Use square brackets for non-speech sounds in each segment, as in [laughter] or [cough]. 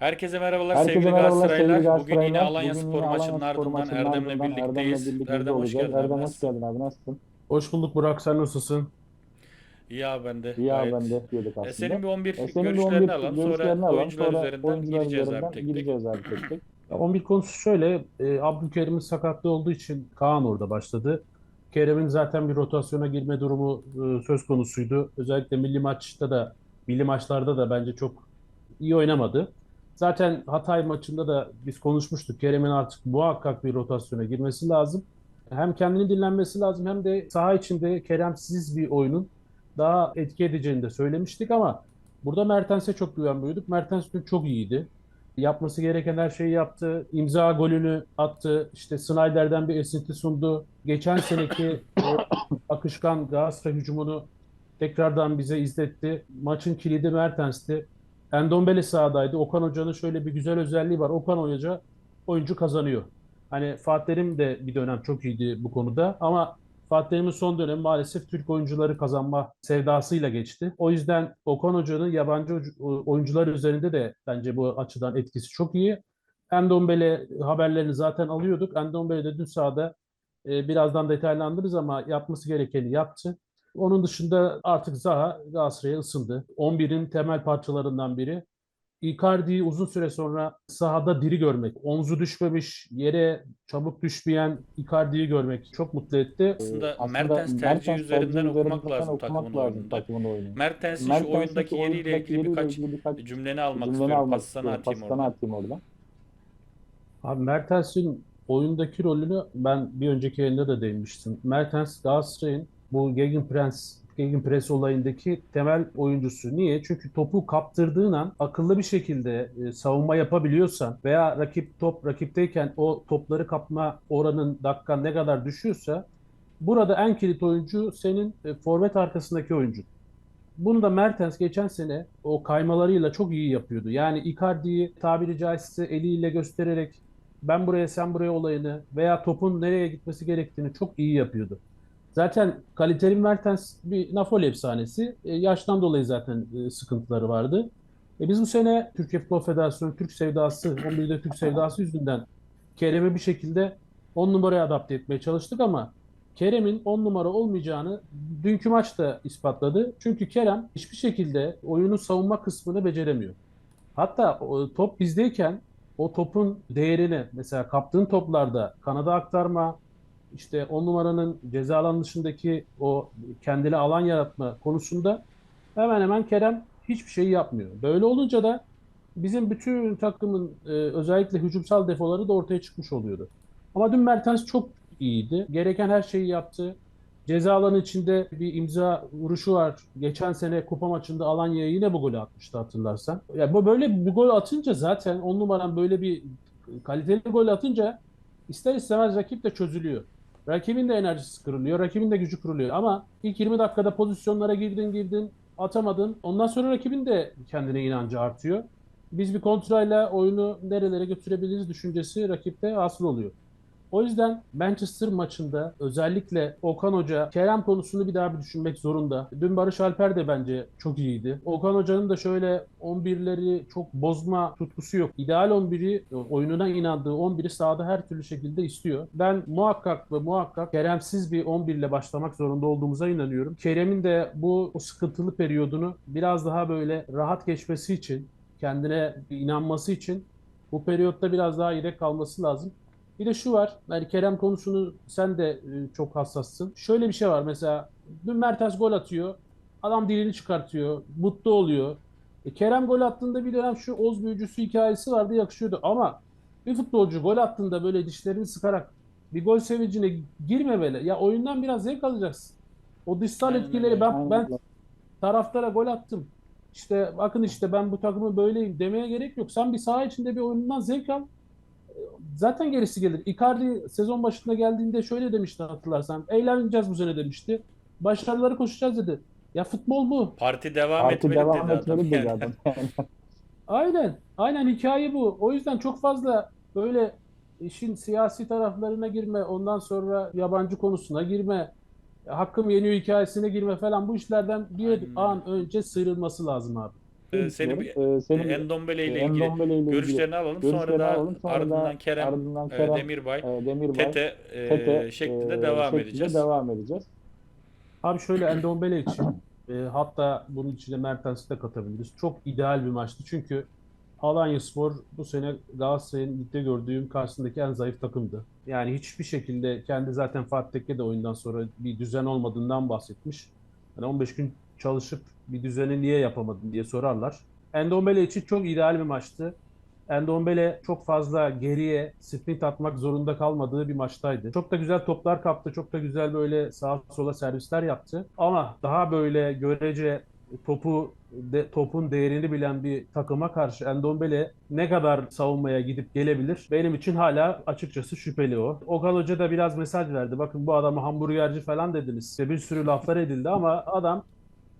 Herkese merhabalar Herkese sevgili merhabalar sevgili Galatasaraylar. Bugün yine Galatasaraylar. Alanya Bugün Spor Alanya maçının Spor ardından maçının Erdem'le birlikteyiz. Erdem'le birlikte Erdem hoş geldin abi. Erdem hoş geldin abi nasılsın? Hoş bulduk Burak sen nasılsın? İyi abi ben de. İyi abi gayet. ben de diyorduk E, aslında. senin bir 11 E, senin bir görüşlerini 11 alalım. görüşlerini Sonra alalım. oyuncular Sonra üzerinden oyuncular gireceğiz abi üzerinden tek tek. gireceğiz abi tek tek. Ya 11 konusu şöyle, e, Abdülkerim'in sakatlığı olduğu için Kaan orada başladı. Kerem'in zaten bir rotasyona girme durumu e, söz konusuydu. Özellikle milli maçta da, milli maçlarda da bence çok iyi oynamadı. Zaten Hatay maçında da biz konuşmuştuk. Kerem'in artık muhakkak bir rotasyona girmesi lazım. Hem kendini dinlenmesi lazım hem de saha içinde Keremsiz bir oyunun daha etki edeceğini de söylemiştik ama burada Mertens'e çok güvenmiyorduk. Mertens dün çok iyiydi. Yapması gereken her şeyi yaptı. İmza golünü attı. İşte Snyder'den bir esinti sundu. Geçen seneki akışkan Galatasaray hücumunu tekrardan bize izletti. Maçın kilidi Mertens'ti. Endombele sahadaydı. Okan Hoca'nın şöyle bir güzel özelliği var. Okan Hoca oyuncu kazanıyor. Hani Fatih Terim de bir dönem çok iyiydi bu konuda ama Fatih Terim'in son dönemi maalesef Türk oyuncuları kazanma sevdasıyla geçti. O yüzden Okan Hoca'nın yabancı oyuncu- oyuncular üzerinde de bence bu açıdan etkisi çok iyi. Endombele haberlerini zaten alıyorduk. Endombele de dün sahada e, birazdan detaylandırırız ama yapması gerekeni yaptı. Onun dışında artık Zaha Galatasaray'a ısındı. 11'in temel parçalarından biri. Icardi'yi uzun süre sonra sahada diri görmek, omzu düşmemiş, yere çabuk düşmeyen Icardi'yi görmek çok mutlu etti. Aslında, Aslında Mertens tercihi üzerinden okumak lazım okumak takımın takımın oyununu. Mertens'in şu Mertens'in oyundaki şu yeriyle ilgili yeriyle birkaç ilgili birkaç cümleni almak cümleni istiyorum. almak Pas sana istiyorum. atayım Pas atayım oradan. Abi Mertens'in oyundaki rolünü ben bir önceki yayında da değinmiştim. Mertens Galatasaray'ın bu Gegenpress Gegenpress olayındaki temel oyuncusu. Niye? Çünkü topu kaptırdığın an akıllı bir şekilde e, savunma yapabiliyorsan veya rakip top rakipteyken o topları kapma oranın dakika ne kadar düşüyorsa burada en kilit oyuncu senin e, forvet arkasındaki oyuncu. Bunu da Mertens geçen sene o kaymalarıyla çok iyi yapıyordu. Yani Icardi'yi tabiri caizse eliyle göstererek ben buraya sen buraya olayını veya topun nereye gitmesi gerektiğini çok iyi yapıyordu. Zaten kaliteli Mertens bir Napoli efsanesi. E, yaştan dolayı zaten e, sıkıntıları vardı. E, biz bu sene Türkiye Futbol Federasyonu Türk Sevdası, 11'de Türk Sevdası yüzünden Kerem'i bir şekilde 10 numaraya adapte etmeye çalıştık ama Kerem'in 10 numara olmayacağını dünkü maçta ispatladı. Çünkü Kerem hiçbir şekilde oyunun savunma kısmını beceremiyor. Hatta o top bizdeyken o topun değerini mesela kaptığın toplarda kanada aktarma, işte 10 numaranın ceza alanı dışındaki o kendine alan yaratma konusunda hemen hemen Kerem hiçbir şey yapmıyor. Böyle olunca da bizim bütün takımın e, özellikle hücumsal defoları da ortaya çıkmış oluyordu. Ama dün Mertens çok iyiydi. Gereken her şeyi yaptı. Ceza alanı içinde bir imza vuruşu var. Geçen sene kupa maçında Alanya'ya yine bu golü atmıştı hatırlarsan. Ya bu böyle bir gol atınca zaten on numaran böyle bir kaliteli gol atınca ister istemez rakip de çözülüyor. Rakibin de enerjisi kırılıyor, rakibin de gücü kırılıyor. Ama ilk 20 dakikada pozisyonlara girdin girdin, atamadın. Ondan sonra rakibin de kendine inancı artıyor. Biz bir kontrayla oyunu nerelere götürebiliriz düşüncesi rakipte asıl oluyor. O yüzden Manchester maçında özellikle Okan Hoca Kerem konusunu bir daha bir düşünmek zorunda. Dün Barış Alper de bence çok iyiydi. Okan Hoca'nın da şöyle 11'leri çok bozma tutkusu yok. İdeal 11'i oyununa inandığı 11'i sahada her türlü şekilde istiyor. Ben muhakkak ve muhakkak Keremsiz bir 11 ile başlamak zorunda olduğumuza inanıyorum. Kerem'in de bu sıkıntılı periyodunu biraz daha böyle rahat geçmesi için, kendine inanması için bu periyotta biraz daha yedek kalması lazım. Bir de şu var. Yani Kerem konusunu sen de e, çok hassassın. Şöyle bir şey var mesela. Dün Mertens gol atıyor. Adam dilini çıkartıyor. Mutlu oluyor. E, Kerem gol attığında bir dönem şu Oz büyücüsü hikayesi vardı yakışıyordu. Ama bir futbolcu gol attığında böyle dişlerini sıkarak bir gol sevincine girme böyle. Ya oyundan biraz zevk alacaksın. O dışsal Aynen etkileri ben, Aynen ben taraftara gol attım. İşte bakın işte ben bu takımı böyleyim demeye gerek yok. Sen bir saha içinde bir oyundan zevk al. Zaten gerisi gelir. Icardi sezon başında geldiğinde şöyle demişti hatırlarsan. Eğleneceğiz bu sene demişti. Başarıları koşacağız dedi. Ya futbol bu. Parti devam Artı etmeli devam dedi adam. etmeli de Yani. [laughs] Aynen. Aynen hikaye bu. O yüzden çok fazla böyle işin siyasi taraflarına girme, ondan sonra yabancı konusuna girme, hakkım yeniyor hikayesine girme falan bu işlerden bir Aynen an önce sıyrılması lazım abi. Ee, senin bir Ee, senin bir- Endombele ile e, ilgili Endombele ile ilgili görüşlerini alalım. görüşlerini Sonra da alalım. Sonra ardından da Kerem, ardından e, Kerem, Demirbay, e, Demirbay, Tete, e, Tete, şeklinde e, devam şeklinde edeceğiz. devam edeceğiz. Abi şöyle Endombele için e, hatta bunun içine Mertens'i de katabiliriz. Çok ideal bir maçtı. Çünkü Alanyaspor bu sene Galatasaray'ın ligde gördüğüm karşısındaki en zayıf takımdı. Yani hiçbir şekilde kendi zaten Fatih Tekke de oyundan sonra bir düzen olmadığından bahsetmiş. Yani 15 gün çalışıp bir düzeni niye yapamadın diye sorarlar. Endombele için çok ideal bir maçtı. Endombele çok fazla geriye sprint atmak zorunda kalmadığı bir maçtaydı. Çok da güzel toplar kaptı. Çok da güzel böyle sağa sola servisler yaptı. Ama daha böyle görece topu de, topun değerini bilen bir takıma karşı Endombele ne kadar savunmaya gidip gelebilir? Benim için hala açıkçası şüpheli o. Okan Hoca da biraz mesaj verdi. Bakın bu adamı hamburgerci falan dediniz. İşte bir sürü laflar edildi ama adam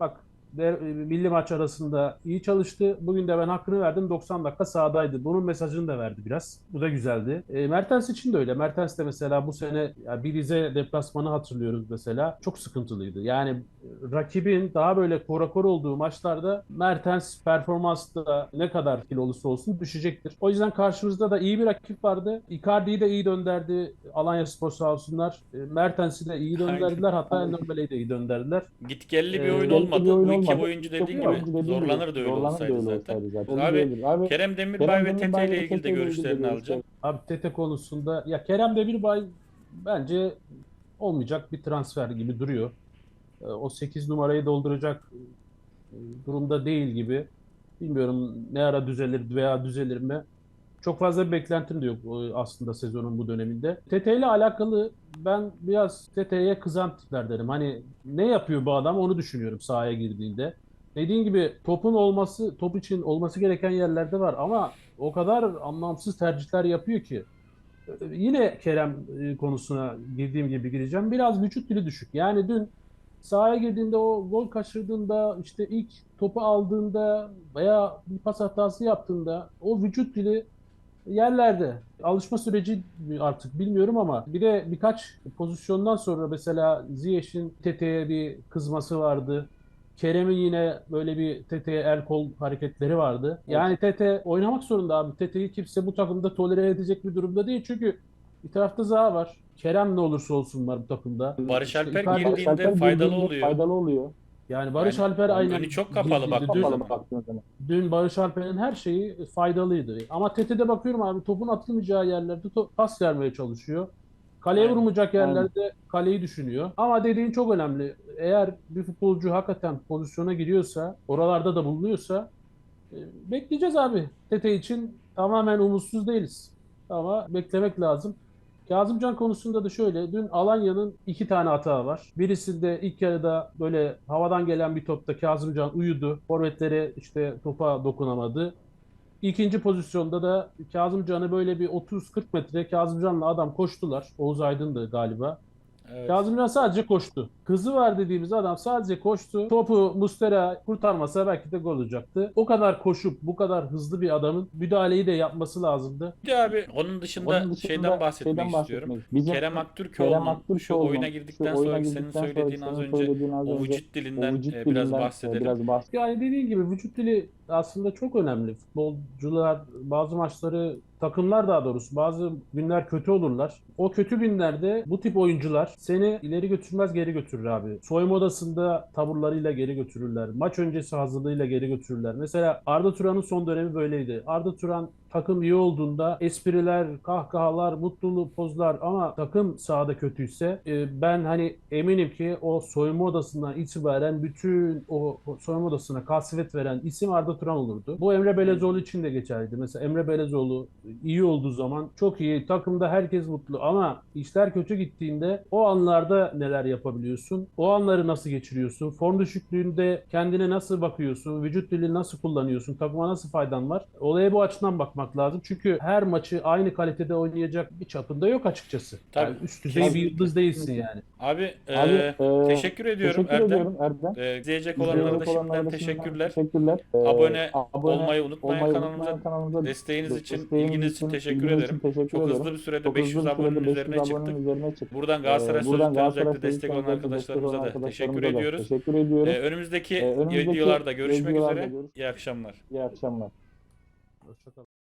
bak de- milli maç arasında iyi çalıştı. Bugün de ben hakkını verdim. 90 dakika sahadaydı. Bunun mesajını da verdi biraz. Bu da güzeldi. E, Mertens için de öyle. Mertens de mesela bu sene ya bir Rize deplasmanı hatırlıyoruz mesela. Çok sıkıntılıydı. Yani e, rakibin daha böyle korakor olduğu maçlarda Mertens performansı da ne kadar kilo olursa olsun düşecektir. O yüzden karşımızda da iyi bir rakip vardı. Icardi'yi de iyi dönderdi. Alanya Spor sağ olsunlar. E, Mertens'i de iyi dönderdiler. Hatta Endombele'yi de iyi dönderdiler. Gitgelli bir Ee, oyun gitgelli olmadı. bir oyun Bu iki olmadı. oyuncu dediğin gibi zorlanır da öyle olsaydı zaten. zaten. Abi. Abi Kerem Demirbay ve Tete ile ilgili de görüşlerini görüşler- alacağım. Abi Tete konusunda ya Kerem Demirbay bence olmayacak bir transfer gibi duruyor. Ee, O 8 numarayı dolduracak e, durumda değil gibi. Bilmiyorum ne ara düzelir veya düzelir mi? Çok fazla bir beklentim de yok e, aslında sezonun bu döneminde. Tete ile alakalı ben biraz Tete'ye kızan tiplerdenim. Hani ne yapıyor bu adam onu düşünüyorum sahaya girdiğinde. Dediğin gibi topun olması, top için olması gereken yerlerde var ama o kadar anlamsız tercihler yapıyor ki. Ee, Yine Kerem e, konusuna girdiğim gibi gireceğim. Biraz vücut dili düşük. Yani dün sahaya girdiğinde o gol kaçırdığında işte ilk topu aldığında veya bir pas hatası yaptığında o vücut dili yerlerde. Alışma süreci artık bilmiyorum ama bir de birkaç pozisyondan sonra mesela Ziyech'in Tete'ye bir kızması vardı. Kerem'in yine böyle bir Tete'ye el kol hareketleri vardı. Yani Tete oynamak zorunda abi. Tete'yi kimse bu takımda tolere edecek bir durumda değil. Çünkü bir tarafta Zaha var. Kerem ne olursa olsun var bu takımda. Barış İşte Alper Icardi- girdiğinde faydalı oluyor. Faydalı oluyor. Yani Barış Yani Alper aynen önü çok kapalı baktığın Dün-. Dün Barış Alper'in her şeyi faydalıydı. Ama Tete'de bakıyorum abi topun atılmayacağı yerlerde to- pas vermeye çalışıyor. Kaleye Aynen. vurmayacak yerlerde kaleyi düşünüyor. Ama dediğin çok önemli. Eğer bir futbolcu hakikaten pozisyona giriyorsa, oralarda da bulunuyorsa e, bekleyeceğiz abi. Tete için tamamen umutsuz değiliz. Ama beklemek lazım. Kazımcan konusunda da şöyle, dün Alanya'nın iki tane hata var. Birisinde ilk yarıda böyle havadan gelen bir topta Kazımcan uyudu. Forvetleri işte topa dokunamadı. İkinci pozisyonda da Kazımcan'ı böyle bir 30-40 metre Kazımcan'la adam koştular. Oğuz Aydın'dı galiba. Evet. Kazımcan sadece koştu. Kızı var dediğimiz adam sadece koştu. Topu Mustera kurtarmasa belki de gol olacaktı. O kadar koşup bu kadar hızlı bir adamın müdahaleyi de yapması lazımdı. Bir de abi onun dışında, Onun dışında şeyden bahsetmek şeyden istiyorum. Bizim Kerem Aktürkoğlu'nun şu oyuna şu girdikten oyuna sonra senin girdikten söylediğin az önce o vücut dilinden o vücut biraz dilinden, e, bahsedelim. Biraz bahsedelim. Yani dediğin gibi vücut dili aslında çok önemli. Futbolcular bazı maçları takımlar daha doğrusu bazı günler kötü olurlar. O kötü günlerde bu tip oyuncular seni ileri götürmez geri götürür abi. Soyunma odasında taburlarıyla geri götürürler. Maç öncesi hazırlığıyla geri götürürler. Mesela Arda Turan'ın son dönemi böyleydi. Arda Turan takım iyi olduğunda espriler, kahkahalar, mutlulu pozlar ama takım sahada kötüyse e, ben hani eminim ki o soyunma odasından itibaren bütün o, soyunma odasına kasvet veren isim Arda Turan olurdu. Bu Emre Belezoğlu için de geçerliydi. Mesela Emre Belezoğlu iyi olduğu zaman çok iyi. Takımda herkes mutlu ama işler kötü gittiğinde o anlarda neler yapabiliyorsun? O anları nasıl geçiriyorsun? Form düşüklüğünde kendine nasıl bakıyorsun? Vücut dilini nasıl kullanıyorsun? Takıma nasıl faydan var? Olaya bu açıdan bakmak lazım. Çünkü her maçı aynı kalitede oynayacak bir çapında yok açıkçası. Tabii. Yani üst düzey bir yıldız değilsin yani. Abi, e, Abi, e, teşekkür ediyorum Teşekkür Erdem. ediyorum Erdem. E, izleyecek İzleyecek olanlara da şimdiden teşekkürler. Teşekkürler. Ee, Abone abone olmayı unutmayın olmayı kanalımıza. unutmayın kanalımıza. Desteğiniz için, Desteğiniz ilginiz için teşekkür ederim. için teşekkür Çok ederim. hızlı bir sürede Çok 500 hızlı bir aboninin sürede üzerine 500 çıktık. abonenin üzerine çıktık. Buradan Ee, Galatasaray buradan Sözlük'ten Galatasaray özellikle destek olan arkadaşlarımıza da teşekkür ediyoruz. Teşekkür ediyoruz. Ee, önümüzdeki Ee, önümüzdeki videolarda görüşmek videolarda üzere. görüş- İyi akşamlar. İyi akşamlar. Hoşça kalın.